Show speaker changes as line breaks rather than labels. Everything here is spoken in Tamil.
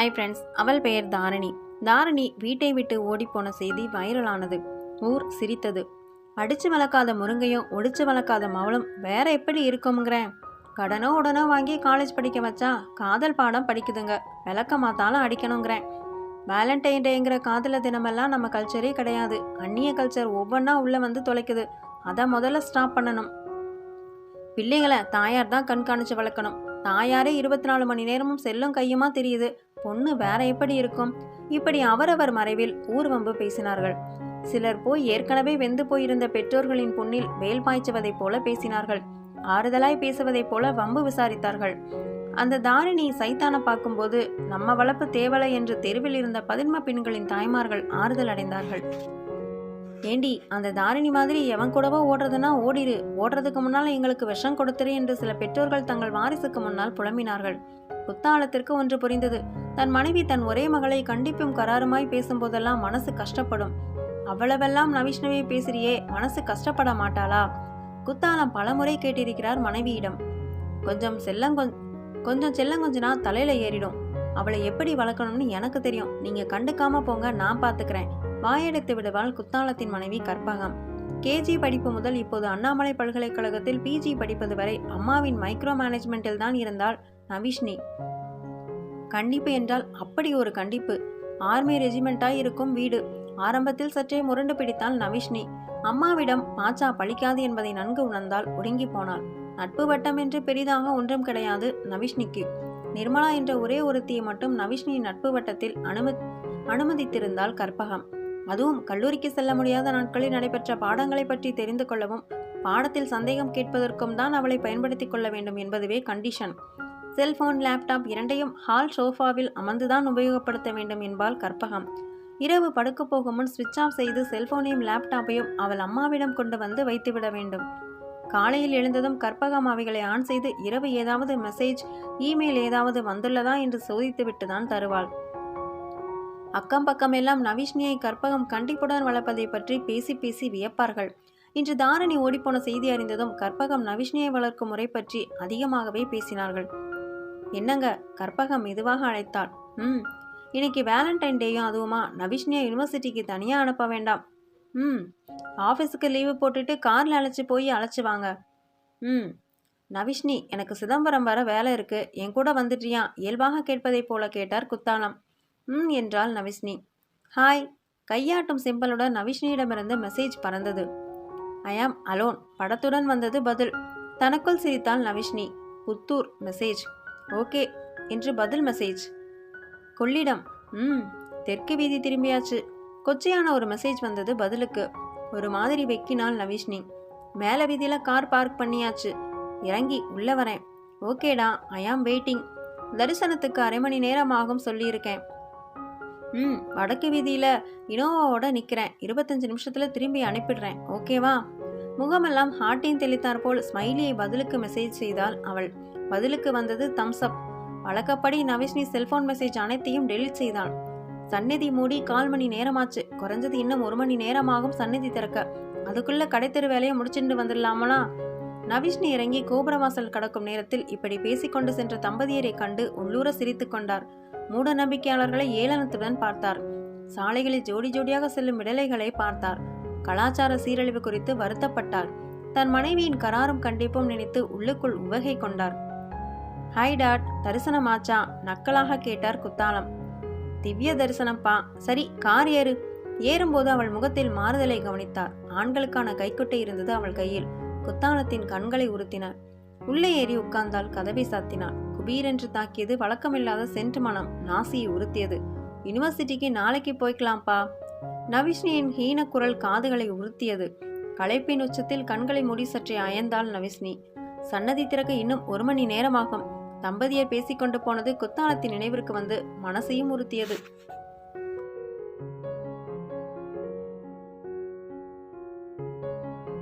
ஹாய் ஃப்ரெண்ட்ஸ் அவள் பெயர் தாரணி. தாரணி வீட்டை விட்டு ஓடிப்போன செய்தி வைரலானது. ஊர் சிரித்தது. அடிச்சு வளர்க்காத முருங்கையும் ஒடிச்சு வளர்க்காத மவளும் வேற எப்படி இருக்குங்கிறேன் கடனோ உடனோ வாங்கி காலேஜ் படிக்க வச்சா காதல் பாடம் படிக்குதுங்க. விளக்க மாத்தாலும் அடிக்கணுங்கிறேன் வேலண்டைன் டேங்கிற காதல தினமெல்லாம் நம்ம கல்ச்சரே கிடையாது. அந்நிய கல்ச்சர் ஒவ்வொன்றா உள்ளே வந்து தொலைக்குது. அதை முதல்ல ஸ்டாப் பண்ணணும். பிள்ளைங்களை தாயார் தான் கண்காணித்து வளர்க்கணும். தாயாரே இருபத்தி நாலு மணி நேரமும் செல்லும் கையுமா தெரியுது. பொண்ணு வேற எப்படி இருக்கும்? இப்படி அவரவர் மறைவில் ஊர்வம்பு பேசினார்கள். சிலர் போய் ஏற்கனவே வெந்து போயிருந்த பெற்றோர்களின் புண்ணில் வேல் பாய்ச்சுவதைப் போல பேசினார்கள். ஆறுதலாய் பேசுவதைப் போல வம்பு விசாரித்தார்கள். அந்த தாரிணி சைத்தான பார்க்கும்போது நம்ம வளர்ப்பு தேவலை என்று தெருவில் இருந்த பதின்ம பெண்களின் தாய்மார்கள் ஆறுதல் அடைந்தார்கள். ஏண்டி அந்த தாரிணி மாதிரி எவன் கூடவோ ஓடுறதுன்னா ஓடிரு. ஓடுறதுக்கு முன்னால் எங்களுக்கு விஷம் கொடுத்துரு என்று சில பெற்றோர்கள் தங்கள் வாரிசுக்கு முன்னால் புலம்பினார்கள். குத்தாலத்திற்கு ஒன்று புரிந்தது. தன் மனைவி தன் ஒரே மகளை கண்டிப்பும் கராருமாய் பேசும்போதெல்லாம் மனசு கஷ்டப்படும். அவ்வளவெல்லாம் நவிஷ்ணவியை பேசுறியே மனசு கஷ்டப்பட மாட்டாளா? குத்தாலம் பலமுறை கேட்டிருக்கிறார் மனைவியிடம். கொஞ்சம் செல்லங்கொ கொஞ்சம் செல்லங்கொஞ்சனா தலையில ஏறிடும். அவளை எப்படி வளர்க்கணும்னு எனக்கு தெரியும். நீங்க கண்டுக்காம போங்க நான் பாத்துக்கிறேன். வாயெடுத்து விடுவாள் குத்தாலத்தின் மனைவி கற்பகம் கேஜி படிப்பு முதல் இப்போது அண்ணாமலை பல்கலைக்கழகத்தில் பிஜி படிப்பது வரை அம்மாவின் மைக்ரோ மேனேஜ்மெண்டில் தான் இருந்தால் நவிஷ்னி கண்டிப்பு என்றால் அப்படி ஒரு கண்டிப்பு. ஆர்மி ரெஜிமெண்டாய் இருக்கும் வீடு. ஆரம்பத்தில் சற்றே முரண்டு பிடித்தாள் நவிஷ்னி அம்மாவிடம் மாச்சா பழிக்காது என்பதை நன்கு உணர்ந்தால் ஒடுங்கி போனாள். நட்பு வட்டம் என்று பெரிதாக ஒன்றும் கிடையாது நவிஷ்னிக்கு நிர்மலா என்ற ஒரே ஒருத்தியை மட்டும் நவிஷ்ணியின் நட்பு வட்டத்தில் அனும அனுமதித்திருந்தால் கற்பகம். அதுவும் கல்லூரிக்கு செல்ல முடியாத நாட்களில் நடைபெற்ற பாடங்களை பற்றி தெரிந்து கொள்ளவும் பாடத்தில் சந்தேகம் கேட்பதற்கும் தான் அவளை பயன்படுத்திக் கொள்ள வேண்டும் என்பதுவே கண்டிஷன் செல்போன் லேப்டாப் இரண்டையும் ஹால் சோஃபாவில் அமர்ந்துதான் உபயோகப்படுத்த வேண்டும் என்பாள் கற்பகம். இரவு படுக்க போகும் முன் சுவிட்ச் ஆஃப் செய்து செல்போனையும் லேப்டாப்பையும் அவள் அம்மாவிடம் கொண்டு வந்து வைத்துவிட வேண்டும். காலையில் எழுந்ததும் கற்பகம் அவைகளை ஆன் செய்து இரவு ஏதாவது மெசேஜ் இமெயில் ஏதாவது வந்துள்ளதா என்று சோதித்துவிட்டு தான் தருவாள். அக்கம் பக்கமெல்லாம் நவிஷ்னியை கற்பகம் கண்டிப்புடன் வளர்ப்பதை பற்றி பேசி பேசி வியப்பார்கள். இன்று தாரணி ஓடிப்போன செய்தி அறிந்ததும் கற்பகம் நவிஷ்னியை வளர்க்கும் முறை பற்றி அதிகமாகவே பேசினார்கள். என்னங்க கற்பகம் மெதுவாக அழைத்தாள். ம் இன்னைக்கு வேலண்டைன் டேயும் அதுவுமா நவிஷ்னியை யூனிவர்சிட்டிக்கு தனியாக அனுப்ப வேண்டாம். ம் ஆஃபீஸுக்கு லீவு போட்டுட்டு காரில் அழைச்சி போய் அழைச்சி வாங்க. ம் நவிஷ்னி எனக்கு சிதம்பரம் வர வேலை இருக்குது என் கூட வந்துட்டியா? இயல்பாக கேட்பதைப் போல கேட்டார் குத்தாலம். ம் என்றாள் நவிஷ்னி ஹாய். கையாட்டும் சிம்பலுடன் நவிஷ்னியிடமிருந்து மெசேஜ் பறந்தது. ஐ ஆம் அலோன் படத்துடன் வந்தது பதில். தனக்குள் சிரித்தாள் நவிஷ்னி புத்தூர் மெசேஜ் ஓகே என்று பதில் மெசேஜ் கொள்ளிடம். ம். தெற்கு வீதி திரும்பியாச்சு. கொச்சையான ஒரு மெசேஜ் வந்தது பதிலுக்கு. ஒரு மாதிரி வெக்கினாள் நவிஷ்னி மேல வீதியில கார் பார்க் பண்ணியாச்சு. இறங்கி உள்ள வரேன். ஓகேடா ஐ ஆம் வெயிட்டிங் தரிசனத்துக்கு அரை மணி நேரம் ஆகும் சொல்லியிருக்கேன். ம் வடக்கு வீதியில் இனோவாவோட நிற்கிறேன் இருபத்தஞ்சு நிமிஷத்தில் திரும்பி அனுப்பிடுறேன். ஓகேவா? முகமெல்லாம் ஹாட்டின் தெளித்தார் போல் ஸ்மைலியை பதிலுக்கு மெசேஜ் செய்தாள் அவள். பதிலுக்கு வந்தது தம்ஸ் அப் வழக்கப்படி நவிஷ்னி செல்போன் மெசேஜ் அனைத்தையும் டெலீட் செய்தாள். சந்நிதி மூடி கால் மணி நேரமாச்சு. குறைஞ்சது இன்னும் ஒரு மணி நேரமாகும் சந்நிதி திறக்க. அதுக்குள்ள கடைத்தெரு வேலையை முடிச்சுட்டு வந்துடலாமலா? நவிஷ்ணி இறங்கி கோபுரவாசல் கடக்கும் நேரத்தில் இப்படி பேசிக்கொண்டு சென்ற தம்பதியரை கண்டு உள்ளூர சிரித்து கொண்டார். மூட நம்பிக்கையாளர்களை ஏளனத்துடன் பார்த்தார். சாலைகளில் ஜோடி ஜோடியாக செல்லும் விடலைகளை பார்த்தார். கலாச்சார சீரழிவு குறித்து வருத்தப்பட்டார். தன் மனைவியின் கராரும் கண்டிப்பும் நினைத்து உள்ளுக்குள் உவகை கொண்டார். ஹாய் டாட் தரிசனமாச்சா நக்கலாக கேட்டார் குத்தாலம். திவ்ய தரிசனம்ப்பா. சரி கார் ஏறு. ஏறும்போது அவள் முகத்தில் மாறுதலை கவனித்தார். ஆண்களுக்கான கைக்குட்டை இருந்தது அவள் கையில். குத்தாலத்தின் கண்களை உறுத்தினார் உள்ளே ஏறி உட்கார்ந்தால் கதவை சாத்தினாள். குபீரென்று தாக்கியது வழக்கமில்லாத சென்ட் மனம் நாசியை உறுத்தியது. யூனிவர்சிட்டிக்கு நாளைக்கு போய்க்கலாம்ப்பா. நவிஷ்ணியின் ஹீன குரல் காதுகளை உறுத்தியது. களைப்பின் உச்சத்தில் கண்களை மூடி சற்றே அயந்தாள் நவிஷ்னி சன்னதி திறக்க இன்னும் ஒரு மணி நேரமாகும். தம்பதியர் பேசிக்கொண்டு போனது குத்தாலத்தின் நினைவிற்கு வந்து மனசையும் உறுத்தியது.